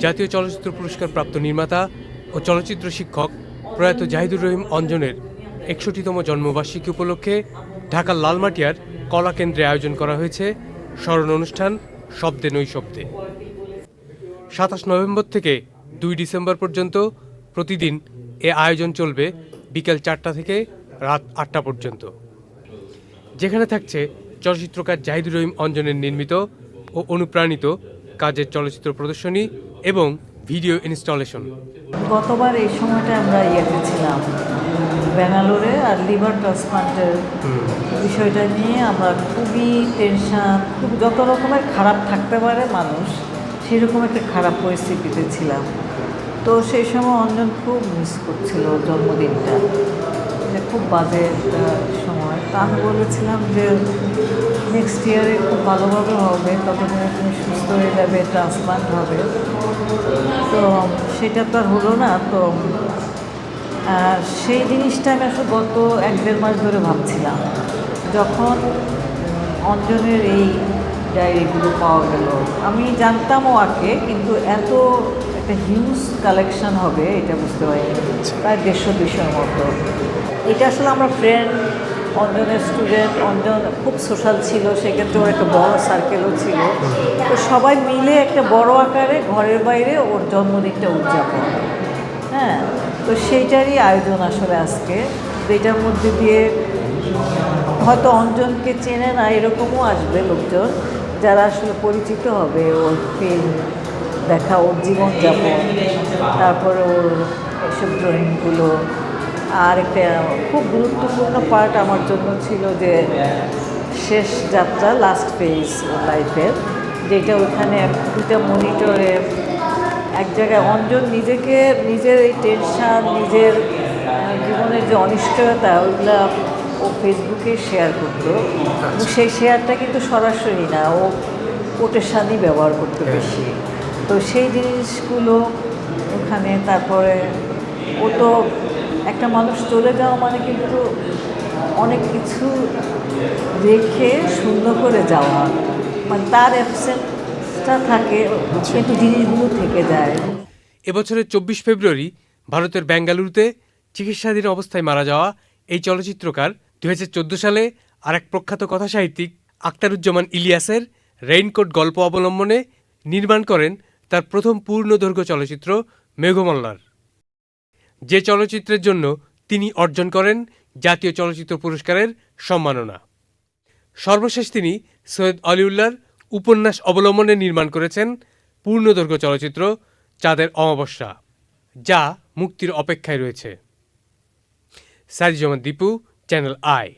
জাতীয় চলচ্চিত্র পুরস্কার প্রাপ্ত নির্মাতা ও চলচ্চিত্র শিক্ষক প্রয়াত জাহিদুর রহিম অঞ্জনের একষট্টিতম জন্মবার্ষিকী উপলক্ষে ঢাকার লালমাটিয়ার কলা কেন্দ্রে আয়োজন করা হয়েছে স্মরণ অনুষ্ঠান শব্দে নৈশব্দে সাতাশ নভেম্বর থেকে দুই ডিসেম্বর পর্যন্ত প্রতিদিন এ আয়োজন চলবে বিকেল চারটা থেকে রাত আটটা পর্যন্ত। যেখানে থাকছে চলচ্চিত্রকার জাহিদুর রহিম অঞ্জনের নির্মিত ও অনুপ্রাণিত কাজের চলচ্চিত্র প্রদর্শনী এবং ভিডিও ইনস্টলেশন। গতবার এই সময়টা আমরা ইয়েতে ছিলাম ব্যাঙ্গালোরে আর লিভার ট্রান্সপ্লান্টের বিষয়টা নিয়ে আমরা খুবই টেনশন খুব যত রকমের খারাপ থাকতে পারে মানুষ সেরকম একটা খারাপ পরিস্থিতিতে ছিলাম। তো সেই সময় অঞ্জন খুব মিস করছিল জন্মদিনটা। যে খুব বাজে একটা সময়। তা আমি বলেছিলাম যে নেক্সট ইয়ারে খুব ভালোভাবে হবে, ততদিনে তুমি সুস্থ হয়ে যাবে ট্রান্সপ্লান্ট হবে। তো সেটা তো আর হলো না, তো সেই জিনিসটা আমি আসলে গত এক দেড় মাস ধরে ভাবছিলাম। যখন অঞ্জনের এই ডায়েরিগুলো পাওয়া গেল, আমি জানতামও আগে, কিন্তু এত একটা হিউজ কালেকশন হবে, এটা বুঝতে পারি প্রায় দেড়শো দুশোর মতো। এটা আসলে আমরা ফ্রেন্ড অঞ্জনের স্টুডেন্ট অঞ্জন খুব সোশ্যাল ছিল, সেক্ষেত্রে ওর একটা বড় সার্কেলও ছিল। তো সবাই মিলে একটা বড় আকারে ঘরের বাইরে ওর জন্মদিনটা উদযাপন। হ্যাঁ তো সেইটারই আয়োজন আসলে আজকে। যেটার মধ্যে দিয়ে হয়তো অঞ্জনকে চেনে না, এরকমও আসবে লোকজন। যারা আসলে পরিচিত হবে ওর ফিল্ম দেখা ওর জীবনযাপন তারপরে ওর এসব ড্রয়িংগুলো। আর একটা খুব গুরুত্বপূর্ণ পার্ট আমার জন্য ছিল যে শেষ যাত্রা লাস্ট ফেজ ওর লাইফের যেটা ওখানে দুটা মনিটরে এক জায়গায় অঞ্জন নিজেকে নিজের এই টেনশান নিজের জীবনের যে অনিশ্চয়তা ওইগুলা ও ফেসবুকে শেয়ার করতো। কিন্তু সেই শেয়ারটা কিন্তু সরাসরি না ও কোটেশানই ব্যবহার করতো বেশি। তো সেই জিনিসগুলো ওখানে তারপরে ও তো একটা মানুষ চলে যাওয়া মানে কিন্তু অনেক কিছু রেখে সুন্দর করে যাওয়া। মানে তার অ্যাবসেন্সটা থাকে কিন্তু জিনিসগুলো থেকে যায়। এবছরের চব্বিশ ফেব্রুয়ারি ভারতের বেঙ্গালুরুতে চিকিৎসাধীন অবস্থায় মারা যাওয়া এই চলচ্চিত্রকার দু হাজার চোদ্দ সালে আর এক প্রখ্যাত কথাসাহিত্যিক আখতারুজ্জামান ইলিয়াসের রেইনকোট গল্প অবলম্বনে নির্মাণ করেন তার প্রথম পূর্ণদৈর্ঘ্য চলচ্চিত্র মেঘমল্লার। যে চলচ্চিত্রের জন্য তিনি অর্জন করেন জাতীয় চলচ্চিত্র পুরস্কারের সম্মাননা। সর্বশেষ তিনি সৈয়দ অলিউল্লাহর উপন্যাস অবলম্বনে নির্মাণ করেছেন পূর্ণদৈর্ঘ্য চলচ্চিত্র চাঁদের অমাবস্যা, যা মুক্তির অপেক্ষায় রয়েছে। Sajizman Dipu, channel I.